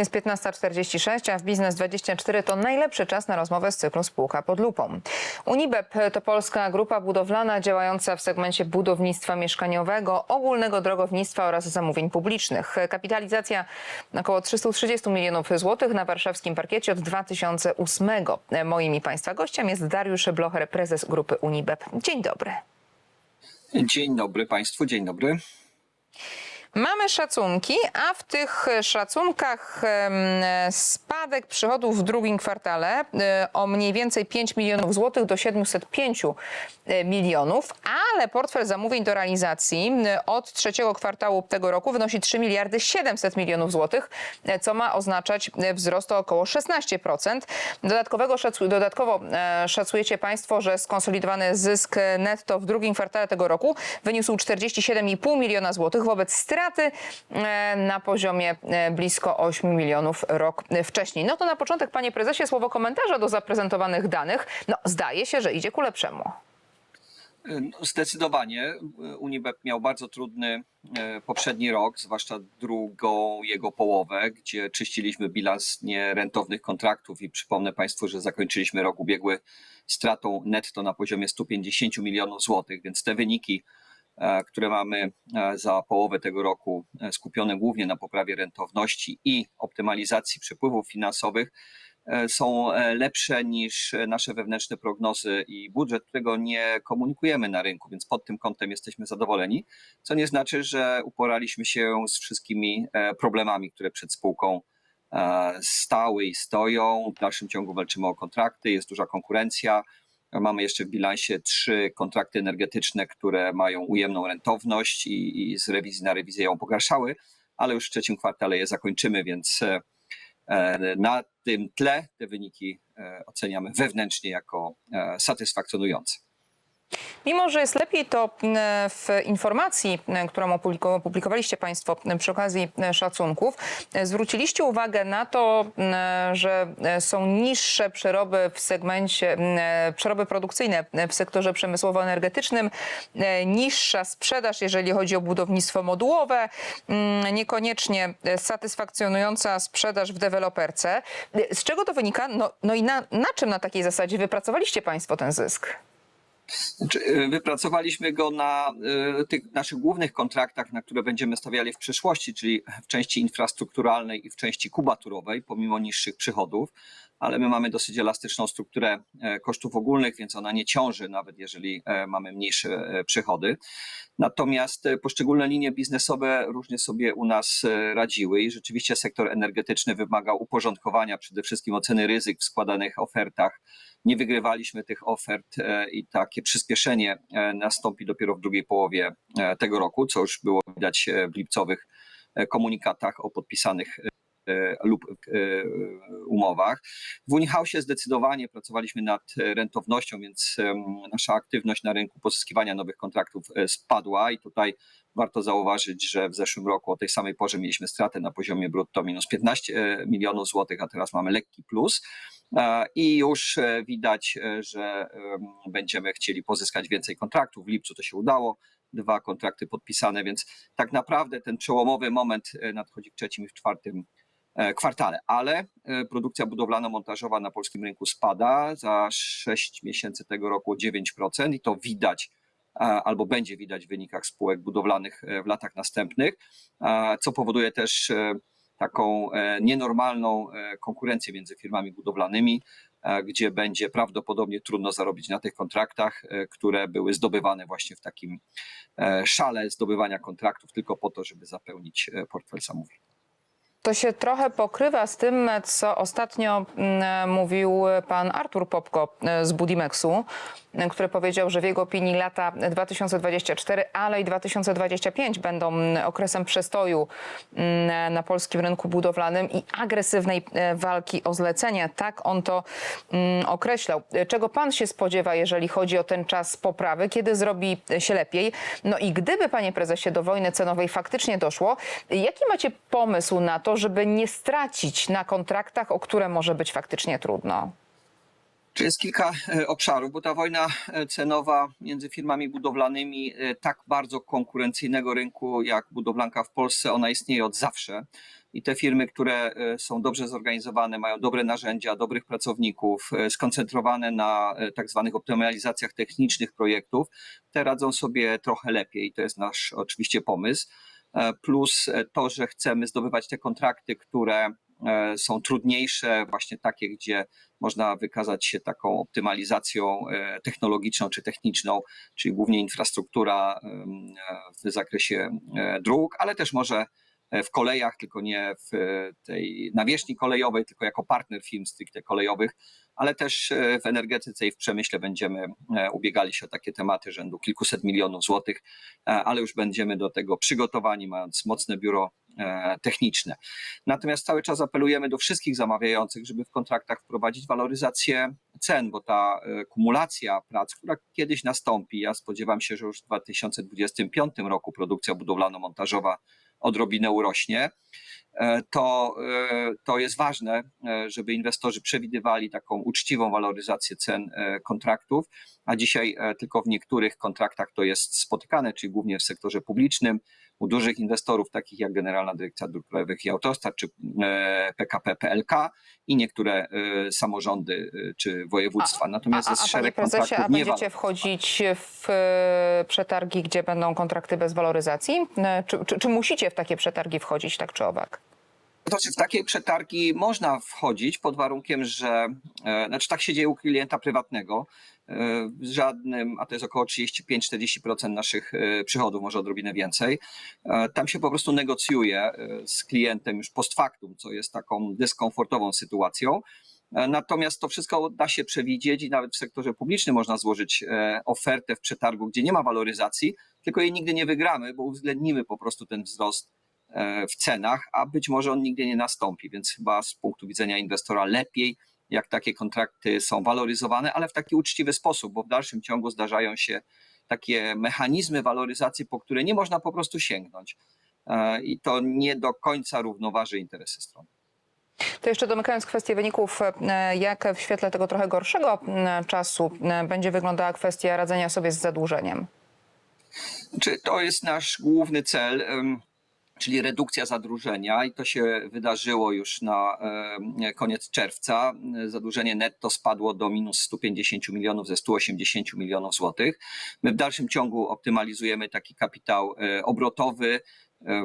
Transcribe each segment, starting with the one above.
Jest 15.46, a w Biznes24 to najlepszy czas na rozmowę z cyklu Spółka pod lupą. Unibep to polska grupa budowlana działająca w segmencie budownictwa mieszkaniowego, ogólnego drogownictwa oraz zamówień publicznych. Kapitalizacja około 330 milionów złotych na warszawskim parkiecie od 2008. Moim i Państwa gościem jest Dariusz Blocher, prezes grupy Unibep. Dzień dobry. Dzień dobry Państwu, dzień dobry. Mamy szacunki, a w tych szacunkach spadek przychodów w drugim kwartale e, o mniej więcej 5 milionów złotych do 705 milionów, ale portfel zamówień do realizacji e, od trzeciego kwartału tego roku wynosi 3 miliardy 700 milionów złotych, e, co ma oznaczać e, wzrost o około 16%. Dodatkowego szacu, dodatkowo e, szacujecie Państwo, że skonsolidowany zysk netto w drugim kwartale tego roku wyniósł 47,5 miliona złotych wobec straty e, na poziomie e, blisko 8 milionów rok wcześniej. No to na początek, panie prezesie, słowo komentarza do zaprezentowanych danych. No, zdaje się, że idzie ku lepszemu. No, Zdecydowanie Unibep miał bardzo trudny e, poprzedni rok, zwłaszcza drugą jego połowę, gdzie czyściliśmy bilans nierentownych kontraktów i przypomnę Państwu, że zakończyliśmy rok ubiegły stratą netto na poziomie 150 milionów złotych, więc te wyniki, e, które mamy e, za połowę tego roku, e, skupione głównie na poprawie rentowności i optymalizacji przepływów finansowych, e, są e, lepsze niż e, nasze wewnętrzne prognozy i budżet, którego nie komunikujemy na rynku, więc pod tym kątem jesteśmy zadowoleni, co nie znaczy, że uporaliśmy się z wszystkimi e, problemami, które przed spółką e, stały i stoją. W dalszym ciągu walczymy o kontrakty, jest duża konkurencja. Mamy jeszcze w bilansie trzy kontrakty energetyczne, które mają ujemną rentowność i, i z rewizji na rewizję ją pogarszały, ale już w trzecim kwartale je zakończymy, więc e, E, Na tym tle te wyniki e, oceniamy wewnętrznie jako satysfakcjonujące. Mimo, że jest lepiej, to m, w informacji, m, którą opubliko- opublikowaliście Państwo m, przy okazji szacunków, e, zwróciliście uwagę na to, że e, są niższe przeroby w segmencie, e, przeroby produkcyjne w sektorze przemysłowo-energetycznym, e, niższa sprzedaż, jeżeli chodzi o budownictwo modułowe, niekoniecznie e, satysfakcjonująca sprzedaż w deweloperce. E, Z czego to wynika? No, no i na, na czym na takiej zasadzie wypracowaliście Państwo ten zysk? Znaczy, e, Wypracowaliśmy go na e, tych naszych głównych kontraktach, na które będziemy stawiali w przyszłości, czyli w części infrastrukturalnej i w części kubaturowej, pomimo niższych przychodów, ale my mamy dosyć elastyczną strukturę e, kosztów ogólnych, więc ona nie ciąży, nawet jeżeli e, mamy mniejsze e, przychody. Natomiast poszczególne linie biznesowe różnie sobie u nas radziły i rzeczywiście sektor energetyczny wymagał uporządkowania, przede wszystkim oceny ryzyk w składanych ofertach. Nie wygrywaliśmy tych ofert e, i takie przyspieszenie e, nastąpi dopiero w drugiej połowie e, tego roku, co już było widać w lipcowych komunikatach o podpisanych lub umowach. W Unihausie zdecydowanie pracowaliśmy nad rentownością, więc nasza aktywność na rynku pozyskiwania nowych kontraktów spadła i tutaj warto zauważyć, że w zeszłym roku o tej samej porze mieliśmy stratę na poziomie brutto minus 15 milionów złotych, a teraz mamy lekki plus. I już e, widać, e, że em, będziemy chcieli pozyskać więcej kontraktów. W lipcu to się udało, dwa kontrakty podpisane, więc tak naprawdę ten przełomowy moment e, nadchodzi w trzecim i w czwartym kwartale, ale produkcja budowlano-montażowa na polskim rynku spada. Za 6 miesięcy tego roku o 9% i to widać albo będzie widać w wynikach spółek budowlanych w latach następnych, co powoduje też taką e, nienormalną e, konkurencję między firmami budowlanymi, e, gdzie będzie prawdopodobnie trudno zarobić na tych kontraktach, które były zdobywane właśnie w takim szale zdobywania kontraktów tylko po to, żeby zapełnić portfel zamówień. To się trochę pokrywa z tym, co ostatnio mm, mówił pan Artur Popko e, z Budimexu, e, który powiedział, że w jego opinii lata 2024, ale i 2025 będą mm, okresem przestoju mm, na polskim rynku budowlanym i agresywnej e, walki o zlecenie. Tak on to określał. Czego pan się spodziewa, jeżeli chodzi o ten czas poprawy, kiedy zrobi się lepiej? No i gdyby, panie prezesie, do wojny cenowej faktycznie doszło, jaki macie pomysł na to, żeby nie stracić na kontraktach, o które może być faktycznie trudno? Czy jest kilka e, obszarów, bo ta wojna e, cenowa między firmami budowlanymi e, tak bardzo konkurencyjnego rynku jak budowlanka w Polsce, ona istnieje od zawsze. I te firmy, które są dobrze zorganizowane, mają dobre narzędzia, dobrych pracowników, skoncentrowane na tak zwanych optymalizacjach technicznych projektów, te radzą sobie trochę lepiej. To jest nasz oczywiście pomysł. E, Plus e, to, że chcemy zdobywać te kontrakty, które e, są trudniejsze, właśnie takie, gdzie można wykazać się taką optymalizacją technologiczną czy techniczną, czyli głównie infrastruktura w zakresie dróg, ale też może w kolejach, tylko nie w e, tej nawierzchni kolejowej, tylko jako partner firm stricte kolejowych, ale też e, w energetyce i w przemyśle będziemy e, ubiegali się o takie tematy rzędu kilkuset milionów złotych, ale już będziemy do tego przygotowani, mając mocne biuro techniczne. Natomiast cały czas apelujemy do wszystkich zamawiających, żeby w kontraktach wprowadzić waloryzację cen, bo ta kumulacja prac, która kiedyś nastąpi, ja spodziewam się, że już w 2025 roku produkcja budowlano-montażowa odrobinę urośnie, e, to, e, to jest ważne, e, żeby inwestorzy przewidywali taką uczciwą waloryzację cen kontraktów, a dzisiaj tylko w niektórych kontraktach to jest spotykane, czyli głównie w sektorze publicznym, u dużych inwestorów, takich jak Generalna Dyrekcja Dróg Krajowych i Autostrad, czy e, PKP PLK i niektóre e, samorządy e, czy województwa. Natomiast A, a, jest a panie szereg prezesie, a kontraktów nie będziecie wchodzić w przetargi, gdzie będą kontrakty bez waloryzacji? Czy, czy, czy musicie w takie przetargi wchodzić, tak czy owak? Znaczy w takie przetargi można wchodzić pod warunkiem, że znaczy tak się dzieje u klienta prywatnego. E, żadnym, a to jest około 35-40% naszych e, przychodów, może odrobinę więcej. E, Tam się po prostu negocjuje z klientem już post factum, co jest taką dyskomfortową sytuacją. Natomiast to wszystko da się przewidzieć i nawet w sektorze publicznym można złożyć ofertę w przetargu, gdzie nie ma waloryzacji, tylko jej nigdy nie wygramy, bo uwzględnimy po prostu ten wzrost w cenach, a być może on nigdy nie nastąpi, więc chyba z punktu widzenia inwestora lepiej, jak takie kontrakty są waloryzowane, ale w taki uczciwy sposób, bo w dalszym ciągu zdarzają się takie mechanizmy waloryzacji, po które nie można po prostu sięgnąć. E, I to nie do końca równoważy interesy stron. To jeszcze domykając kwestię wyników, e, jak w świetle tego trochę gorszego czasu będzie wyglądała kwestia radzenia sobie z zadłużeniem? Czy to jest nasz główny cel, czyli redukcja zadłużenia, i to się wydarzyło już na em, koniec czerwca. Zadłużenie netto spadło do minus 150 milionów ze 180 milionów złotych. My w dalszym ciągu optymalizujemy taki kapitał e, obrotowy. E,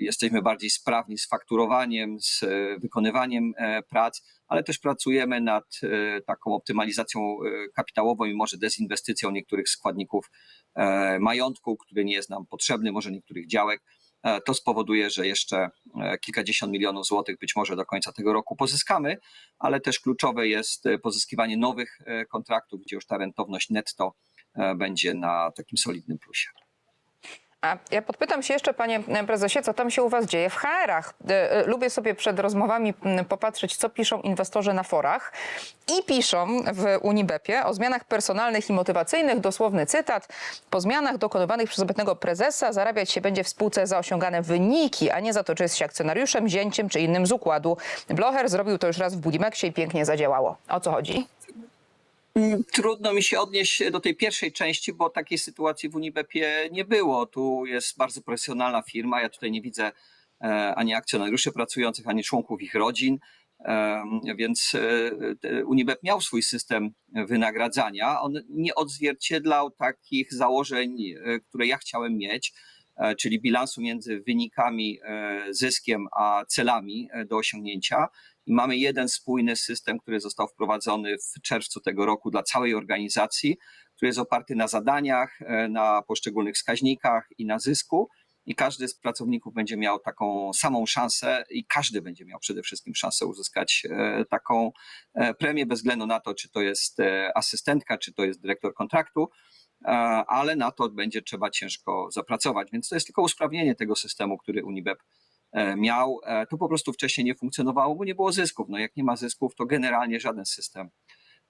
Jesteśmy bardziej sprawni z fakturowaniem, z e, wykonywaniem e, prac, ale też pracujemy nad e, taką optymalizacją e, kapitałową i może dezinwestycją niektórych składników e, majątku, który nie jest nam potrzebny, może niektórych działek. E, To spowoduje, że jeszcze e, kilkadziesiąt milionów złotych być może do końca tego roku pozyskamy, ale też kluczowe jest e, pozyskiwanie nowych kontraktów, gdzie już ta rentowność netto będzie na takim solidnym plusie. A ja podpytam się jeszcze, panie prezesie, co tam się u was dzieje w HR-ach. E, e, Lubię sobie przed rozmowami popatrzeć, co piszą inwestorzy na forach. I piszą w Unibepie o zmianach personalnych i motywacyjnych, dosłowny cytat, po zmianach dokonywanych przez obecnego prezesa zarabiać się będzie w spółce za osiągane wyniki, a nie za to, czy jest się akcjonariuszem, zięciem czy innym z układu. Blocher zrobił to już raz w Budimexie i pięknie zadziałało. O co chodzi? Trudno mi się odnieść do tej pierwszej części, bo takiej sytuacji w Unibepie nie było. Tu jest bardzo profesjonalna firma. Ja tutaj nie widzę e, ani akcjonariuszy pracujących, ani członków ich rodzin. Więc e, Unibep miał swój system wynagradzania. On nie odzwierciedlał takich założeń, e, które ja chciałem mieć, czyli bilansu między wynikami, zyskiem, a celami do osiągnięcia. I mamy jeden spójny system, który został wprowadzony w czerwcu tego roku dla całej organizacji, który jest oparty na zadaniach, e, na poszczególnych wskaźnikach i na zysku. I każdy z pracowników będzie miał taką samą szansę, i każdy będzie miał przede wszystkim szansę uzyskać e, taką e, premię, bez względu na to, czy to jest asystentka, czy to jest dyrektor kontraktu, ale na to będzie trzeba ciężko zapracować. Więc to jest tylko usprawnienie tego systemu, który Unibep miał. E, To po prostu wcześniej nie funkcjonowało, bo nie było zysków. No jak nie ma zysków, to generalnie żaden system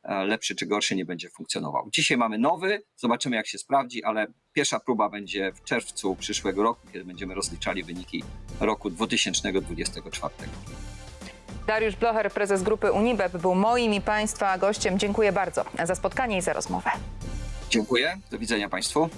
e, lepszy czy gorszy nie będzie funkcjonował. Dzisiaj mamy nowy, zobaczymy jak się sprawdzi, ale pierwsza próba będzie w czerwcu przyszłego roku, kiedy będziemy rozliczali wyniki roku 2024. Dariusz Blocher, prezes grupy Unibep, był moim i Państwa gościem. Dziękuję bardzo za spotkanie i za rozmowę. Dziękuję. Do widzenia Państwu.